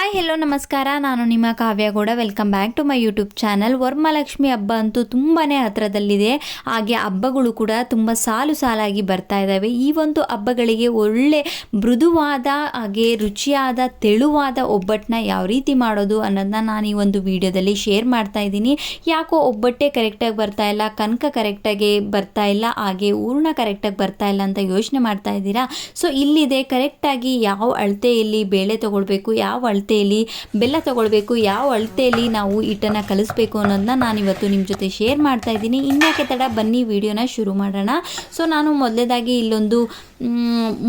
Hi hello ನಮಸ್ಕಾರ. ನಾನು ನಿಮ್ಮ Kavya Gowda welcome back to my YouTube channel Varamahalakshmi ಹಬ್ಬ ಅಂತೂ ತುಂಬಾ ಹತ್ತಿರದಲ್ಲಿದೆ ಹಾಗೆ ಹಬ್ಬಗಳು ಕೂಡ ತುಂಬ ಸಾಲು ಸಾಲಾಗಿ ಬರ್ತಾ ಇದ್ದಾವೆ ಈ ಒಂದು ಹಬ್ಬಗಳಿಗೆ ಒಳ್ಳೆ ಮೃದುವಾದ, ಹಾಗೆ ರುಚಿಯಾದ, ತೆಳುವಾದ ಒಬ್ಬಟ್ಟನ್ನ ಯಾವ ರೀತಿ ಮಾಡೋದು ಅನ್ನೋದನ್ನ ನಾನು ಈ ಒಂದು ವಿಡಿಯೋದಲ್ಲಿ ಶೇರ್ ಮಾಡ್ತಾ ಇದ್ದೀನಿ. ಯಾಕೋ ಒಬ್ಬಟ್ಟೆ ಕರೆಕ್ಟಾಗಿ ಬರ್ತಾ ಇಲ್ಲ, ಕನಕ ಕರೆಕ್ಟಾಗಿ ಬರ್ತಾ ಇಲ್ಲ, ಹಾಗೆ ಹೂರ್ಣ ಕರೆಕ್ಟಾಗಿ ಬರ್ತಾ ಇಲ್ಲ ಅಂತ ಯೋಚನೆ ಮಾಡ್ತಾ ಇದ್ದೀರಾ? ಸೊ ಇಲ್ಲಿದೆ ಕರೆಕ್ಟಾಗಿ ಯಾವ ಅಳತೆಯಲ್ಲಿ ಬೇಳೆ ತೊಗೊಳ್ಬೇಕು, ಯಾವ ಅಳತೆಯಲ್ಲಿ ಬೆಲ್ಲ ತಗೊಳ್ಬೇಕು, ಯಾವ ಅಳತೆಯಲ್ಲಿ ನಾವು ಹಿಟ್ಟನ್ನು ಕಲಿಸ್ಬೇಕು ಅನ್ನೋದನ್ನ ನಾನು ಇವತ್ತು ನಿಮ್ಮ ಜೊತೆ ಶೇರ್ ಮಾಡ್ತಾ ಇದ್ದೀನಿ. ಇನ್ಯಾಕೆ ತಡ ಬನ್ನಿ, ವಿಡಿಯೋನ ಶುರು ಮಾಡೋಣ. ಸೊ ನಾನು ಮೊದಲೇದಾಗಿ ಇಲ್ಲೊಂದು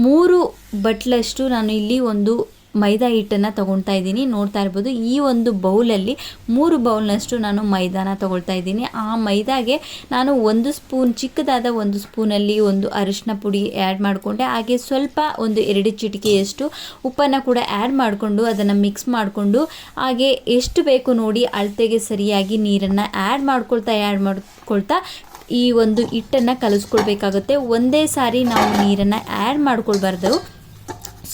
ಮೂರು ಬಟ್ಲಷ್ಟು ನಾನು ಇಲ್ಲಿ ಒಂದು ಮೈದಾ ಹಿಟ್ಟನ್ನು ತೊಗೊಳ್ತಾ ಇದ್ದೀನಿ. ನೋಡ್ತಾ ಇರ್ಬೋದು, ಈ ಒಂದು ಬೌಲಲ್ಲಿ ಮೂರು ಬೌಲ್ನಷ್ಟು ನಾನು ಮೈದಾನ ತೊಗೊಳ್ತಾ ಇದ್ದೀನಿ. ಆ ಮೈದಾಗೆ ನಾನು ಒಂದು ಸ್ಪೂನ್, ಚಿಕ್ಕದಾದ ಒಂದು ಸ್ಪೂನಲ್ಲಿ ಒಂದು ಅರಿಶಿನ ಪುಡಿ ಆ್ಯಡ್ ಮಾಡಿಕೊಂಡೆ. ಹಾಗೆ ಸ್ವಲ್ಪ ಒಂದು ಎರಡು ಚಿಟಿಕೆಯಷ್ಟು ಉಪ್ಪನ್ನು ಕೂಡ ಆ್ಯಡ್ ಮಾಡಿಕೊಂಡು ಅದನ್ನು ಮಿಕ್ಸ್ ಮಾಡಿಕೊಂಡು ಹಾಗೆ ಎಷ್ಟು ಬೇಕು ನೋಡಿ ಅಳತೆಗೆ ಸರಿಯಾಗಿ ನೀರನ್ನು ಆ್ಯಡ್ ಮಾಡ್ಕೊಳ್ತಾ ಆ್ಯಡ್ ಮಾಡ್ಕೊಳ್ತಾ ಈ ಒಂದು ಹಿಟ್ಟನ್ನು ಕಲಿಸ್ಕೊಳ್ಬೇಕಾಗುತ್ತೆ. ಒಂದೇ ಸಾರಿ ನಾವು ನೀರನ್ನು ಆ್ಯಡ್ ಮಾಡ್ಕೊಳ್ಬಾರ್ದು.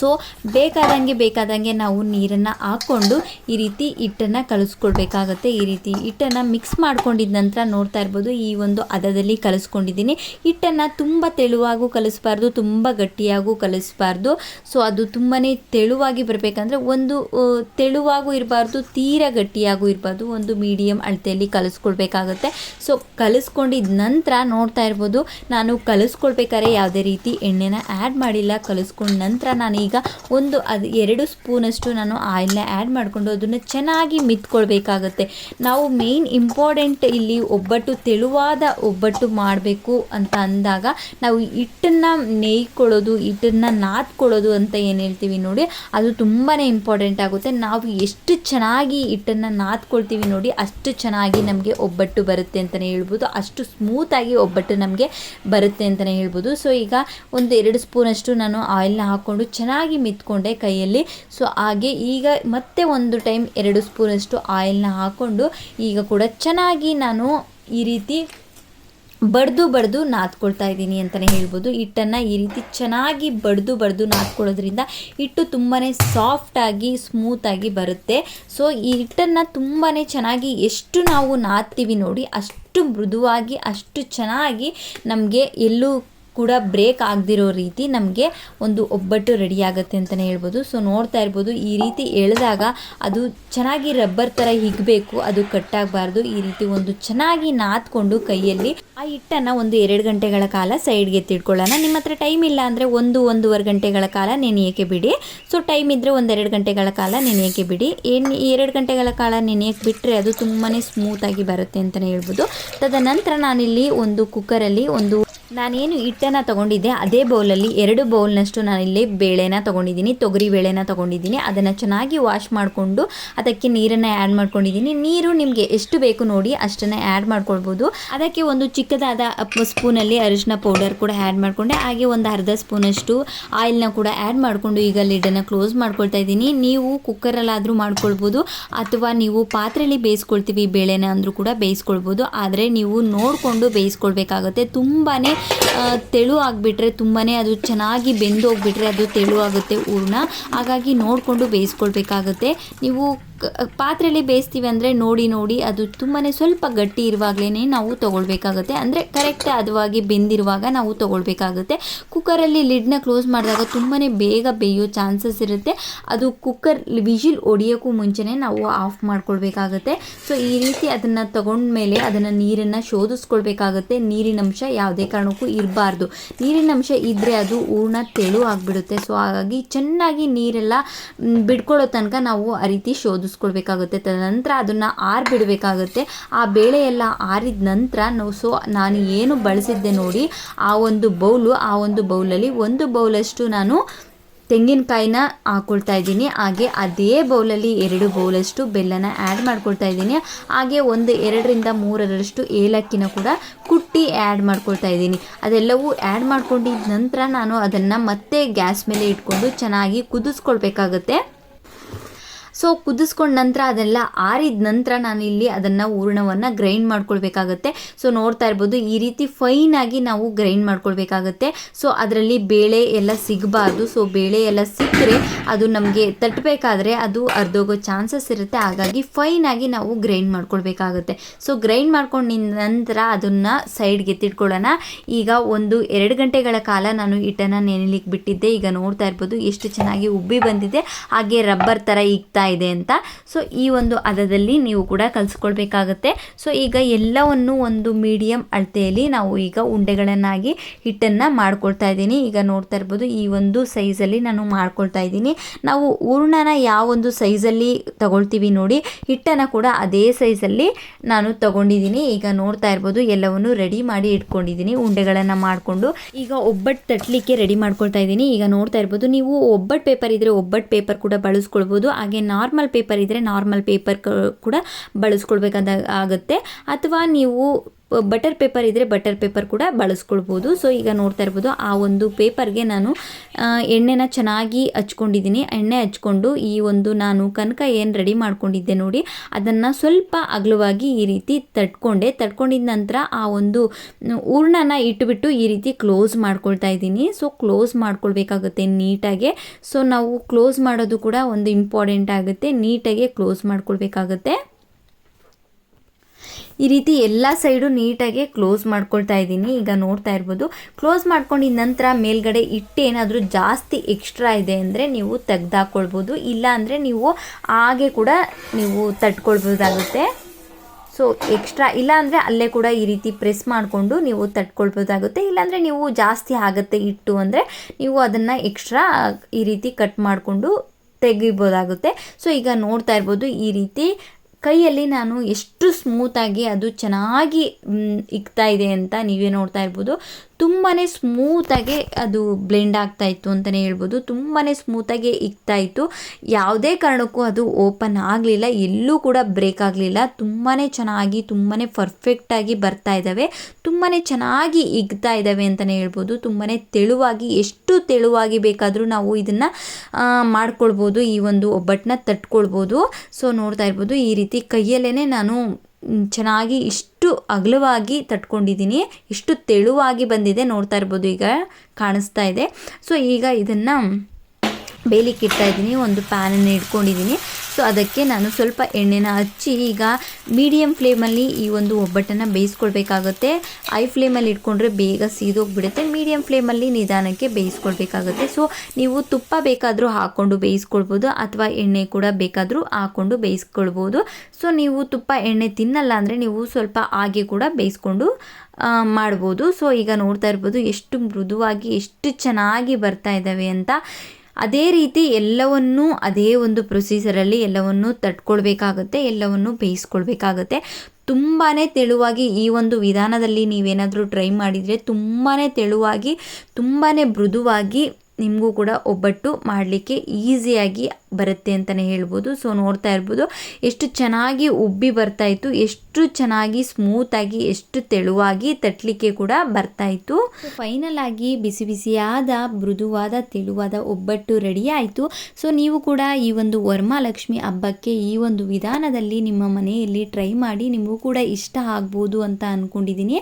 ಸೊ ಬೇಕಾದಂಗೆ ಬೇಕಾದಂಗೆ ನಾವು ನೀರನ್ನು ಹಾಕ್ಕೊಂಡು ಈ ರೀತಿ ಹಿಟ್ಟನ್ನು ಕಲಿಸ್ಕೊಳ್ಬೇಕಾಗತ್ತೆ. ಈ ರೀತಿ ಹಿಟ್ಟನ್ನು ಮಿಕ್ಸ್ ಮಾಡ್ಕೊಂಡಿದ್ದ ನಂತರ ನೋಡ್ತಾ ಇರ್ಬೋದು ಈ ಒಂದು ಹದದಲ್ಲಿ ಕಲಿಸ್ಕೊಂಡಿದ್ದೀನಿ. ಹಿಟ್ಟನ್ನು ತುಂಬ ತೆಳುವಾಗೂ ಕಲಿಸ್ಬಾರ್ದು, ತುಂಬ ಗಟ್ಟಿಯಾಗೂ ಕಲಿಸ್ಬಾರ್ದು. ಸೊ ಅದು ತುಂಬಾ ತೆಳುವಾಗಿ ಬರಬೇಕಂದ್ರೆ ಒಂದು ತೆಳುವಾಗೂ ಇರಬಾರ್ದು, ತೀರ ಗಟ್ಟಿಯಾಗೂ ಇರಬಾರ್ದು. ಒಂದು ಮೀಡಿಯಮ್ ಅಳತೆಯಲ್ಲಿ ಕಲಿಸ್ಕೊಳ್ಬೇಕಾಗತ್ತೆ. ಸೊ ಕಲಿಸ್ಕೊಂಡಿದ ನಂತರ ನೋಡ್ತಾ ಇರ್ಬೋದು, ನಾನು ಕಲಿಸ್ಕೊಳ್ಬೇಕಾದ್ರೆ ಯಾವುದೇ ರೀತಿ ಎಣ್ಣೆನ ಆ್ಯಡ್ ಮಾಡಿಲ್ಲ. ಕಲಿಸ್ಕೊಂಡ ನಂತರ ನಾನೀಗ ಒಂದು ಅದು ಎರಡು ಸ್ಪೂನಷ್ಟು ನಾನು ಆಯಿಲ್ನ ಆ್ಯಡ್ ಮಾಡಿಕೊಂಡು ಅದನ್ನು ಚೆನ್ನಾಗಿ ಮಿತ್ಕೊಳ್ಬೇಕಾಗತ್ತೆ. ನಾವು ಮೇಯ್ನ್ ಇಂಪಾರ್ಟೆಂಟ್ ಇಲ್ಲಿ ಒಬ್ಬಟ್ಟು, ತೆಳುವಾದ ಒಬ್ಬಟ್ಟು ಮಾಡಬೇಕು ಅಂತ ಅಂದಾಗ ನಾವು ಹಿಟ್ಟನ್ನು ನೇಯ್ಕೊಳ್ಳೋದು ಹಿಟ್ಟನ್ನು ನಾದ್ಕೊಳ್ಳೋದು ಅಂತ ಏನು ಹೇಳ್ತೀವಿ ನೋಡಿ, ಅದು ತುಂಬಾ ಇಂಪಾರ್ಟೆಂಟ್ ಆಗುತ್ತೆ. ನಾವು ಎಷ್ಟು ಚೆನ್ನಾಗಿ ಹಿಟ್ಟನ್ನು ನಾದ್ಕೊಳ್ತೀವಿ ನೋಡಿ, ಅಷ್ಟು ಚೆನ್ನಾಗಿ ನಮಗೆ ಒಬ್ಬಟ್ಟು ಬರುತ್ತೆ ಅಂತಲೇ ಹೇಳ್ಬೋದು. ಅಷ್ಟು ಸ್ಮೂತಾಗಿ ಒಬ್ಬಟ್ಟು ನಮಗೆ ಬರುತ್ತೆ ಅಂತಲೇ ಹೇಳ್ಬೋದು. ಸೊ ಈಗ ಒಂದು ಎರಡು ಸ್ಪೂನಷ್ಟು ನಾನು ಆಯಿಲ್ನ ಹಾಕ್ಕೊಂಡು ಚೆನ್ನಾಗಿ ಮಿತ್ಕೊಂಡೆ ಕೈಯಲ್ಲಿ. ಸೊ ಹಾಗೆ ಈಗ ಮತ್ತೆ ಒಂದು ಟೈಮ್ ಎರಡು ಸ್ಪೂನಷ್ಟು ಆಯಿಲ್ನ ಹಾಕ್ಕೊಂಡು ಈಗ ಕೂಡ ಚೆನ್ನಾಗಿ ನಾನು ಈ ರೀತಿ ಬಡ್ದು ಬಡ್ದು ನಾದ್ಕೊಳ್ತಾ ಇದ್ದೀನಿ ಅಂತಲೇ ಹೇಳ್ಬೋದು. ಹಿಟ್ಟನ್ನು ಈ ರೀತಿ ಚೆನ್ನಾಗಿ ಬಡ್ದು ಬಡ್ದು ನಾದ್ಕೊಳ್ಳೋದ್ರಿಂದ ಹಿಟ್ಟು ತುಂಬಾ ಸಾಫ್ಟಾಗಿ ಸ್ಮೂತಾಗಿ ಬರುತ್ತೆ. ಸೊ ಈ ಹಿಟ್ಟನ್ನು ತುಂಬಾ ಚೆನ್ನಾಗಿ ಎಷ್ಟು ನಾವು ನಾದ್ತೀವಿ ನೋಡಿ, ಅಷ್ಟು ಮೃದುವಾಗಿ, ಅಷ್ಟು ಚೆನ್ನಾಗಿ ನಮಗೆ ಎಲ್ಲೂ ಕೂಡ ಬ್ರೇಕ್ ಆಗದಿರೋ ರೀತಿ ನಮಗೆ ಒಂದು ಒಬ್ಬಟ್ಟು ರೆಡಿ ಆಗುತ್ತೆ ಅಂತಲೇ ಹೇಳ್ಬೋದು. ಸೊ ನೋಡ್ತಾ ಇರ್ಬೋದು, ಈ ರೀತಿ ಎಳೆದಾಗ ಅದು ಚೆನ್ನಾಗಿ ರಬ್ಬರ್ ಥರ ಹಿಗ್ಬೇಕು, ಅದು ಕಟ್ಟಾಗಬಾರ್ದು ಈ ರೀತಿ ಒಂದು ಚೆನ್ನಾಗಿ ನಾದ್ಕೊಂಡು ಕೈಯಲ್ಲಿ ಆ ಹಿಟ್ಟನ್ನು ಒಂದು ಎರಡು ಗಂಟೆಗಳ ಕಾಲ ಸೈಡ್ಗೆ ತಿಳ್ಕೊಳ್ಳೋಣ ನಿಮ್ಮ ಹತ್ರ ಟೈಮ್ ಇಲ್ಲ ಅಂದರೆ ಒಂದು, ಒಂದೂವರೆ ಗಂಟೆಗಳ ಕಾಲ ನೆನೆಯೋಕ್ಕೆ ಬಿಡಿ? ಸೊ ಟೈಮ್ ಇದ್ದರೆ ಒಂದೆರಡು ಗಂಟೆಗಳ ಕಾಲ ನೆನೆಯೋಕ್ಕೆ ಬಿಡಿ? ಏನು ಎರಡು ಗಂಟೆಗಳ ಕಾಲ ನೆನೆಯೋಕ್ಕೆ ಬಿಟ್ಟರೆ ಅದು ತುಂಬಾ ಸ್ಮೂತಾಗಿ ಬರುತ್ತೆ ಅಂತಲೇ ಹೇಳ್ಬೋದು. ತದನಂತರ ನಾನಿಲ್ಲಿ ಒಂದು ಕುಕ್ಕರಲ್ಲಿ ಒಂದು ನಾನೇನು ಹಿಟ್ಟನ್ನು ತಗೊಂಡಿದ್ದೆ, ಅದೇ ಬೌಲಲ್ಲಿ ಎರಡು ಬೌಲ್ನಷ್ಟು ನಾನಿಲ್ಲಿ ಬೇಳೆನ ತೊಗೊಂಡಿದ್ದೀನಿ, ತೊಗರಿ ಬೇಳೆನ ತೊಗೊಂಡಿದ್ದೀನಿ. ಅದನ್ನು ಚೆನ್ನಾಗಿ ವಾಶ್ ಮಾಡಿಕೊಂಡು ಅದಕ್ಕೆ ನೀರನ್ನು ಆ್ಯಡ್ ಮಾಡ್ಕೊಂಡಿದ್ದೀನಿ. ನೀರು ನಿಮಗೆ ಎಷ್ಟು ಬೇಕು ನೋಡಿ ಅಷ್ಟನ್ನು ಆ್ಯಡ್ ಮಾಡ್ಕೊಳ್ಬೋದು. ಅದಕ್ಕೆ ಒಂದು ಚಿಕ್ಕದಾದ ಸ್ಪೂನಲ್ಲಿ ಅರಿಶಿನ ಪೌಡರ್ ಕೂಡ ಆ್ಯಡ್ ಮಾಡಿಕೊಂಡೆ. ಹಾಗೆ ಒಂದು ಅರ್ಧ ಸ್ಪೂನಷ್ಟು ಆಯಿಲ್ನ ಕೂಡ ಆ್ಯಡ್ ಮಾಡಿಕೊಂಡು ಈಗ ಲಿಡನ್ನು ಕ್ಲೋಸ್ ಮಾಡ್ಕೊಳ್ತಾ ಇದ್ದೀನಿ. ನೀವು ಕುಕ್ಕರಲ್ಲಾದರೂ ಮಾಡ್ಕೊಳ್ಬೋದು, ಅಥವಾ ನೀವು ಪಾತ್ರೆಯಲ್ಲಿ ಬೇಯಿಸ್ಕೊಳ್ತೀವಿ, ಬೇಳೆನ ಅಂದರೂ ಕೂಡ ಬೇಯಿಸ್ಕೊಳ್ಬೋದು. ಆದರೆ ನೀವು ನೋಡಿಕೊಂಡು ಬೇಯಿಸ್ಕೊಳ್ಬೇಕಾಗುತ್ತೆ. ತುಂಬಾ ತೆಳು ಆಗಿಬಿಟ್ರೆ ತುಂಬಾ ಅದು ಚೆನ್ನಾಗಿ ಬೆಂದು ಹೋಗ್ಬಿಟ್ರೆ ಅದು ತೆಳು ಆಗುತ್ತೆ ಹೂರ್ಣ ಹಾಗಾಗಿ ನೋಡಿಕೊಂಡು ಬೇಯಿಸ್ಕೊಳ್ಬೇಕಾಗುತ್ತೆ. ನೀವು ಪಾತ್ರೆಯಲ್ಲಿ ಬೇಯಿಸ್ತೀವಿ ಅಂದರೆ ನೋಡಿ ನೋಡಿ ಅದು ತುಂಬಾ ಸ್ವಲ್ಪ ಗಟ್ಟಿ ಇರುವಾಗಲೇ ನಾವು ತೊಗೊಳ್ಬೇಕಾಗುತ್ತೆ. ಅಂದರೆ ಕರೆಕ್ಟ್ ಹದವಾಗಿ ಬೆಂದಿರುವಾಗ ನಾವು ತೊಗೊಳ್ಬೇಕಾಗುತ್ತೆ. ಕುಕ್ಕರಲ್ಲಿ ಲಿಡ್ನ ಕ್ಲೋಸ್ ಮಾಡಿದಾಗ ತುಂಬಾ ಬೇಗ ಬೇಯೋ ಚಾನ್ಸಸ್ ಇರುತ್ತೆ. ಅದು ಕುಕ್ಕರ್ ವಿಜಿಲ್ ಒಡಿಯೋಕ್ಕೂ ಮುಂಚೆನೇ ನಾವು ಆಫ್ ಮಾಡ್ಕೊಳ್ಬೇಕಾಗುತ್ತೆ. ಸೊ ಈ ರೀತಿ ಅದನ್ನು ತಗೊಂಡ್ಮೇಲೆ ಅದನ್ನು ನೀರನ್ನು ಶೋಧಿಸ್ಕೊಳ್ಬೇಕಾಗುತ್ತೆ. ನೀರಿನಂಶ ಯಾವುದೇ ಕಾರಣಕ್ಕೂ ಇರಬಾರ್ದು. ನೀರಿನಂಶ ಇದ್ದರೆ ಅದು ಹೂರ್ಣ ತೆಳು ಆಗಿಬಿಡುತ್ತೆ. ಸೊ ಹಾಗಾಗಿ ಚೆನ್ನಾಗಿ ನೀರೆಲ್ಲ ಬಿಡ್ಕೊಳ್ಳೋ ತನಕ ನಾವು ಆ ರೀತಿ ಶೋಧಿಸ್ಕೊಳ್ಬೇಕಾಗುತ್ತೆ ತದನಂತರ ಅದನ್ನು ಆರಿಬಿಡಬೇಕಾಗುತ್ತೆ. ಆ ಬೇಳೆ ಎಲ್ಲ ಆರಿದ ನಂತರ ನಾವು ಸೊ, ನಾನು ಏನು ಬಳಸಿದ್ದೆ ನೋಡಿ, ಆ ಒಂದು ಬೌಲು, ಆ ಒಂದು ಬೌಲಲ್ಲಿ ಒಂದು ಬೌಲಷ್ಟು ನಾನು ತೆಂಗಿನಕಾಯಿನ ಹಾಕ್ಕೊಳ್ತಾ ಇದ್ದೀನಿ. ಹಾಗೆ ಅದೇ ಬೌಲಲ್ಲಿ ಎರಡು ಬೌಲಷ್ಟು ಬೆಲ್ಲನ ಆ್ಯಡ್ ಮಾಡ್ಕೊಳ್ತಾ ಇದ್ದೀನಿ. ಹಾಗೆ ಒಂದು ಎರಡರಿಂದ ಮೂರರಷ್ಟು ಏಲಕ್ಕಿನ ಕೂಡ ಕುಟ್ಟಿ ಆ್ಯಡ್ ಮಾಡ್ಕೊಳ್ತಾ ಇದ್ದೀನಿ. ಅದೆಲ್ಲವೂ ಆ್ಯಡ್ ಮಾಡ್ಕೊಂಡಿದ್ದ ನಂತರ ನಾನು ಅದನ್ನು ಮತ್ತೆ ಗ್ಯಾಸ್ ಮೇಲೆ ಇಟ್ಕೊಂಡು ಚೆನ್ನಾಗಿ ಕುದಿಸ್ಕೊಳ್ಬೇಕಾಗತ್ತೆ. ಸೊ ಕುದಿಸ್ಕೊಂಡ ನಂತರ ಅದೆಲ್ಲ ಆರಿದ ನಂತರ ನಾನು ಇಲ್ಲಿ ಅದನ್ನು ಹೂರ್ಣವನ್ನು ಗ್ರೈಂಡ್ ಮಾಡ್ಕೊಳ್ಬೇಕಾಗತ್ತೆ. ಸೊ ನೋಡ್ತಾ ಇರ್ಬೋದು, ಈ ರೀತಿ ಫೈನ್ ಆಗಿ ನಾವು ಗ್ರೈಂಡ್ ಮಾಡ್ಕೊಳ್ಬೇಕಾಗತ್ತೆ. ಸೊ ಅದರಲ್ಲಿ ಬೇಳೆ ಎಲ್ಲ ಸಿಗಬಾರ್ದು. ಸೊ ಬೇಳೆ ಎಲ್ಲ ಸಿಕ್ಕರೆ ಅದು ನಮಗೆ ತಟ್ಟಬೇಕಾದ್ರೆ ಅದು ಅರ್ಧೋಗೋ ಚಾನ್ಸಸ್ ಇರುತ್ತೆ. ಹಾಗಾಗಿ ಫೈನ್ ಆಗಿ ನಾವು ಗ್ರೈಂಡ್ ಮಾಡ್ಕೊಳ್ಬೇಕಾಗುತ್ತೆ. ಸೊ ಗ್ರೈಂಡ್ ಮಾಡ್ಕೊಂಡ ನಂತರ ಅದನ್ನು ಸೈಡ್ಗೆ ಎತ್ತಿಟ್ಕೊಳ್ಳೋಣ. ಈಗ ಒಂದು ಎರಡು ಗಂಟೆಗಳ ಕಾಲ ನಾನು ಹಿಟ್ಟನ್ನು ನೆನೆಲಿಕ್ಕೆ ಬಿಟ್ಟಿದ್ದೆ. ಈಗ ನೋಡ್ತಾ ಇರ್ಬೋದು, ಎಷ್ಟು ಚೆನ್ನಾಗಿ ಉಬ್ಬಿ ಬಂದಿದೆ. ಹಾಗೆ ರಬ್ಬರ್ ಥರ ಇಗ್ತಾ ಇದೆ ಅಂತ. ಸೊ ಈ ಒಂದು ಹದದಲ್ಲಿ ನೀವು ಕೂಡ ಕಲಿಸ್ಕೊಳ್ಬೇಕಾಗತ್ತೆ ಸೊ ಈಗ ಎಲ್ಲವನ್ನು ಒಂದು ಮೀಡಿಯಂ ಅಳತೆಯಲ್ಲಿ ನಾವು ಈಗ ಉಂಡೆಗಳನ್ನಾಗಿ ಹಿಟ್ಟನ್ನು ಮಾಡ್ಕೊಳ್ತಾ ಇದ್ದೀನಿ. ಈಗ ನೋಡ್ತಾ ಇರ್ಬೋದು ಈ ಒಂದು ಸೈಜಲ್ಲಿ ನಾನು ಮಾಡ್ಕೊಳ್ತಾ ಇದ್ದೀನಿ. ನಾವು ಹೂರ್ಣನ ಯಾವ ಒಂದು ಸೈಜಲ್ಲಿ ತಗೊಳ್ತೀವಿ ನೋಡಿ, ಹಿಟ್ಟನ್ನು ಕೂಡ ಅದೇ ಸೈಜಲ್ಲಿ ನಾನು ತಗೊಂಡಿದ್ದೀನಿ. ಈಗ ನೋಡ್ತಾ ಇರ್ಬೋದು ಎಲ್ಲವನ್ನು ರೆಡಿ ಮಾಡಿ ಇಟ್ಕೊಂಡಿದ್ದೀನಿ, ಉಂಡೆಗಳನ್ನು ಮಾಡಿಕೊಂಡು. ಈಗ ಒಬ್ಬಟ್ಟು ತಟ್ಟಲಿಕ್ಕೆ ರೆಡಿ ಮಾಡ್ಕೊಳ್ತಾ ಇದ್ದೀನಿ. ಈಗ ನೋಡ್ತಾ ಇರ್ಬೋದು ನೀವು ಒಬ್ಬಟ್ಟು ಪೇಪರ್ ಇದ್ದರೆ ಒಬ್ಬಟ್ಟು ಪೇಪರ್ ಕೂಡ ಬಳಸ್ಕೊಳ್ಬೋದು. ಹಾಗೆ ನಾರ್ಮಲ್ ಪೇಪರ್ ಇದ್ದರೆ ನಾರ್ಮಲ್ ಪೇಪರ್ ಕೂಡ ಬಳಸ್ಕೊಳ್ಬೇಕಂತ ಆಗುತ್ತೆ. ಅಥವಾ ನೀವು ಬಟರ್ ಪೇಪರ್ ಇದ್ದರೆ ಬಟರ್ ಪೇಪರ್ ಕೂಡ ಬಳಸ್ಕೊಳ್ಬೋದು. ಸೊ ಈಗ ನೋಡ್ತಾ ಇರ್ಬೋದು, ಆ ಒಂದು ಪೇಪರ್ಗೆ ನಾನು ಎಣ್ಣೆನ ಚೆನ್ನಾಗಿ ಹಚ್ಕೊಂಡಿದ್ದೀನಿ. ಎಣ್ಣೆ ಹಚ್ಕೊಂಡು ಈ ಒಂದು ನಾನು ಕನಕ ಏನು ರೆಡಿ ಮಾಡ್ಕೊಂಡಿದ್ದೆ ನೋಡಿ, ಅದನ್ನು ಸ್ವಲ್ಪ ಅಗಲವಾಗಿ ಈ ರೀತಿ ತಟ್ಕೊಂಡೆ. ತಟ್ಕೊಂಡಿದ ನಂತರ ಆ ಒಂದು ಹೂರ್ಣನ ಇಟ್ಟುಬಿಟ್ಟು ಈ ರೀತಿ ಕ್ಲೋಸ್ ಮಾಡ್ಕೊಳ್ತಾ ಇದ್ದೀನಿ. ಸೊ ಕ್ಲೋಸ್ ಮಾಡ್ಕೊಳ್ಬೇಕಾಗುತ್ತೆ ನೀಟಾಗೆ. ಸೊ ನಾವು ಕ್ಲೋಸ್ ಮಾಡೋದು ಕೂಡ ಒಂದು ಇಂಪಾರ್ಟೆಂಟ್ ಆಗುತ್ತೆ. ನೀಟಾಗಿ ಕ್ಲೋಸ್ ಮಾಡ್ಕೊಳ್ಬೇಕಾಗುತ್ತೆ. ಈ ರೀತಿ ಎಲ್ಲ ಸೈಡು ನೀಟಾಗಿ ಕ್ಲೋಸ್ ಮಾಡ್ಕೊಳ್ತಾ ಇದ್ದೀನಿ. ಈಗ ನೋಡ್ತಾ ಇರ್ಬೋದು. ಕ್ಲೋಸ್ ಮಾಡ್ಕೊಂಡಿದ ನಂತರ ಮೇಲ್ಗಡೆ ಇಟ್ಟು ಏನಾದರೂ ಜಾಸ್ತಿ ಎಕ್ಸ್ಟ್ರಾ ಇದೆ ಅಂದರೆ ನೀವು ತೆಗ್ದಾಕೊಳ್ಬೋದು. ಇಲ್ಲ ಅಂದರೆ ನೀವು ಹಾಗೆ ಕೂಡ ನೀವು ತಟ್ಕೊಳ್ಬೋದಾಗುತ್ತೆ. ಸೊ, ಎಕ್ಸ್ಟ್ರಾ ಇಲ್ಲ ಅಂದರೆ ಅಲ್ಲೇ ಕೂಡ ಈ ರೀತಿ ಪ್ರೆಸ್ ಮಾಡಿಕೊಂಡು ನೀವು ತಟ್ಕೊಳ್ಬೋದಾಗುತ್ತೆ. ಇಲ್ಲಾಂದರೆ ನೀವು ಜಾಸ್ತಿ ಆಗುತ್ತೆ ಇಟ್ಟು ಅಂದರೆ ನೀವು ಅದನ್ನು ಎಕ್ಸ್ಟ್ರಾ ಈ ರೀತಿ ಕಟ್ ಮಾಡಿಕೊಂಡು ತೆಗಿಬೋದಾಗುತ್ತೆ. ಸೊ, ಈಗ ನೋಡ್ತಾ ಇರ್ಬೋದು ಈ ರೀತಿ ಕೈಯಲ್ಲಿ ನಾನು ಎಷ್ಟು ಸ್ಮೂತಾಗಿ ಅದು ಚೆನ್ನಾಗಿ ಇಕ್ತಾ ಇದೆ ಅಂತ ನೀವೇ ನೋಡ್ತಾ ಇರ್ಬೋದು. ತುಂಬಾ ಸ್ಮೂತಾಗಿ ಅದು ಬ್ಲೆಂಡ್ ಆಗ್ತಾ ಇತ್ತು ಅಂತಲೇ ಹೇಳ್ಬೋದು. ತುಂಬಾ ಸ್ಮೂತಾಗಿ ಇಕ್ತಾ ಇತ್ತು. ಯಾವುದೇ ಕಾರಣಕ್ಕೂ ಅದು ಓಪನ್ ಆಗಲಿಲ್ಲ. ಎಲ್ಲೂ ಕೂಡ ಬ್ರೇಕ್ ಆಗಲಿಲ್ಲ. ತುಂಬಾ ಚೆನ್ನಾಗಿ ತುಂಬಾ ಪರ್ಫೆಕ್ಟಾಗಿ ಬರ್ತಾ ಇದ್ದಾವೆ ತುಂಬಾ ಚೆನ್ನಾಗಿ ಇಗ್ತಾ ಇದ್ದಾವೆ ಅಂತಲೇ ಹೇಳ್ಬೋದು. ತುಂಬಾ ತೆಳುವಾಗಿ, ಎಷ್ಟು ತೆಳುವಾಗಿ ಬೇಕಾದರೂ ನಾವು ಇದನ್ನು ಮಾಡ್ಕೊಳ್ಬೋದು. ಈ ಒಂದು ಒಬ್ಬಟ್ಟನ್ನ ತಟ್ಕೊಳ್ಬೋದು. ಸೊ ನೋಡ್ತಾ ಇರ್ಬೋದು. ಈ ರೀತಿ ಕೈಯಲ್ಲೇ ನಾನು ಚೆನ್ನಾಗಿ ಇಷ್ಟು ಅಗಲವಾಗಿ ತಟ್ಕೊಂಡಿದ್ದೀನಿ. ಇಷ್ಟು ತೆಳುವಾಗಿ ಬಂದಿದೆ ನೋಡ್ತಾ ಇರ್ಬೋದು ಈಗ ಕಾಣಿಸ್ತಾ ಇದೆ. ಸೊ ಈಗ ಇದನ್ನು ಬೇಲಿಕ್ಕೆ ಇಡ್ತಾ ಇದ್ದೀನಿ. ಒಂದು ಪ್ಯಾನನ್ನು ಇಟ್ಕೊಂಡಿದ್ದೀನಿ. ಸೊ ಅದಕ್ಕೆ ನಾನು ಸ್ವಲ್ಪ ಎಣ್ಣೆನ ಹಚ್ಚಿ, ಈಗ ಮೀಡಿಯಮ್ ಫ್ಲೇಮಲ್ಲಿ ಈ ಒಂದು ಒಬ್ಬಟ್ಟನ್ನು ಬೇಯಿಸ್ಕೊಳ್ಬೇಕಾಗುತ್ತೆ ಐ ಫ್ಲೇಮಲ್ಲಿ ಇಟ್ಕೊಂಡ್ರೆ ಬೇಗ ಸೀದೋಗ್ಬಿಡುತ್ತೆ. ಮೀಡಿಯಮ್ ಫ್ಲೇಮಲ್ಲಿ ನಿಧಾನಕ್ಕೆ ಬೇಯಿಸ್ಕೊಳ್ಬೇಕಾಗುತ್ತೆ ಸೊ ನೀವು ತುಪ್ಪ ಬೇಕಾದರೂ ಹಾಕ್ಕೊಂಡು ಬೇಯಿಸ್ಕೊಳ್ಬೋದು, ಅಥವಾ ಎಣ್ಣೆ ಕೂಡ ಬೇಕಾದರೂ ಹಾಕ್ಕೊಂಡು ಬೇಯಿಸ್ಕೊಳ್ಬೋದು. ಸೊ ನೀವು ತುಪ್ಪ, ಎಣ್ಣೆ ತಿನ್ನಲ್ಲ ಅಂದರೆ ನೀವು ಸ್ವಲ್ಪ ಹಾಗೆ ಕೂಡ ಬೇಯಿಸ್ಕೊಂಡು ಮಾಡ್ಬೋದು. ಸೊ ಈಗ ನೋಡ್ತಾ ಇರ್ಬೋದು ಎಷ್ಟು ಮೃದುವಾಗಿ, ಎಷ್ಟು ಚೆನ್ನಾಗಿ ಬರ್ತಾ ಇದ್ದಾವೆ ಅಂತ. ಅದೇ ರೀತಿ ಎಲ್ಲವನ್ನೂ ಅದೇ ಒಂದು ಪ್ರೊಸೀಜರಲ್ಲಿ ಎಲ್ಲವನ್ನೂ ತಟ್ಕೊಳ್ಬೇಕಾಗುತ್ತೆ, ಎಲ್ಲವನ್ನೂ ಬೇಯಿಸ್ಕೊಳ್ಬೇಕಾಗುತ್ತೆ. ತುಂಬಾ ತೆಳುವಾಗಿ ಈ ಒಂದು ವಿಧಾನದಲ್ಲಿ ನೀವೇನಾದರೂ ಟ್ರೈ ಮಾಡಿದರೆ ತುಂಬಾ ತೆಳುವಾಗಿ ತುಂಬಾ ಮೃದುವಾಗಿ ನಿಮಗೂ ಕೂಡ ಒಬ್ಬಟ್ಟು ಮಾಡಲಿಕ್ಕೆ ಈಸಿಯಾಗಿ ಬರುತ್ತೆ ಅಂತಲೇ ಹೇಳ್ಬೋದು. ಸೊ ನೋಡ್ತಾ ಇರ್ಬೋದು. ಎಷ್ಟು ಚೆನ್ನಾಗಿ ಉಬ್ಬಿ ಬರ್ತಾ ಇತ್ತು, ಎಷ್ಟು ಚೆನ್ನಾಗಿ ಸ್ಮೂತಾಗಿ ಎಷ್ಟು ತೆಳುವಾಗಿ ತಟ್ಟಲಿಕ್ಕೆ ಕೂಡ ಬರ್ತಾ ಇತ್ತು. ಫೈನಲ್ ಆಗಿ ಬಿಸಿ ಬಿಸಿಯಾದ, ಮೃದುವಾದ, ತೆಳುವಾದ ಒಬ್ಬಟ್ಟು ರೆಡಿ ಆಯಿತು. ಸೊ ನೀವು ಕೂಡ ಈ ಒಂದು ವರ್ಮಾಲಕ್ಷ್ಮಿ ಹಬ್ಬಕ್ಕೆ ಈ ಒಂದು ವಿಧಾನದಲ್ಲಿ ನಿಮ್ಮ ಮನೆಯಲ್ಲಿ ಟ್ರೈ ಮಾಡಿ ನಿಮಗೂ ಕೂಡ ಇಷ್ಟ ಆಗ್ಬೋದು ಅಂತ ಅಂದ್ಕೊಂಡಿದ್ದೀನಿ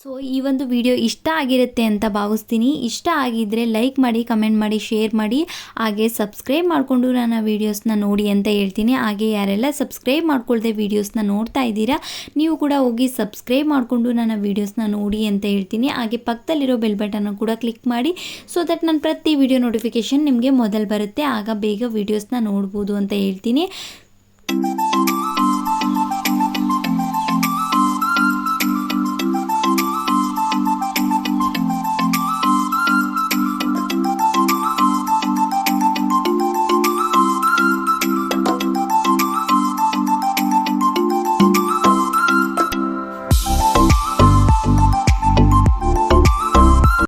ಸೊ ಈ ಒಂದು ವಿಡಿಯೋ ಇಷ್ಟ ಆಗಿರುತ್ತೆ ಅಂತ ಭಾವಿಸ್ತೀನಿ. ಇಷ್ಟ ಆಗಿದ್ದರೆ ಲೈಕ್ ಮಾಡಿ ಕಮೆಂಟ್ ಮಾಡಿ ಶೇರ್ ಮಾಡಿ. ಹಾಗೆ ಸಬ್ಸ್ಕ್ರೈಬ್ ಮಾಡಿಕೊಂಡು ನನ್ನ ವೀಡಿಯೋಸ್ನ ನೋಡಿ ಅಂತ ಹೇಳ್ತೀನಿ. ಹಾಗೆ ಯಾರೆಲ್ಲ ಸಬ್ಸ್ಕ್ರೈಬ್ ಮಾಡ್ಕೊಳ್ಳದೆ ವೀಡಿಯೋಸ್ನ ನೋಡ್ತಾ ಇದ್ದೀರಾ, ನೀವು ಕೂಡ ಹೋಗಿ ಸಬ್ಸ್ಕ್ರೈಬ್ ಮಾಡಿಕೊಂಡು ನನ್ನ ವೀಡಿಯೋಸ್ನ ನೋಡಿ ಅಂತ ಹೇಳ್ತೀನಿ. ಹಾಗೆ ಪಕ್ಕದಲ್ಲಿರೋ ಬೆಲ್ ಬಟನ್ನು ಕೂಡ ಕ್ಲಿಕ್ ಮಾಡಿ ಸೊ ದಟ್ ನನ್ನ ಪ್ರತಿ ವಿಡಿಯೋ ನೋಟಿಫಿಕೇಷನ್ ನಿಮಗೆ ಮೊದಲು ಬರುತ್ತೆ. ಆಗ ಬೇಗ ವೀಡಿಯೋಸ್ನ ನೋಡ್ಬೋದು ಅಂತ ಹೇಳ್ತೀನಿ.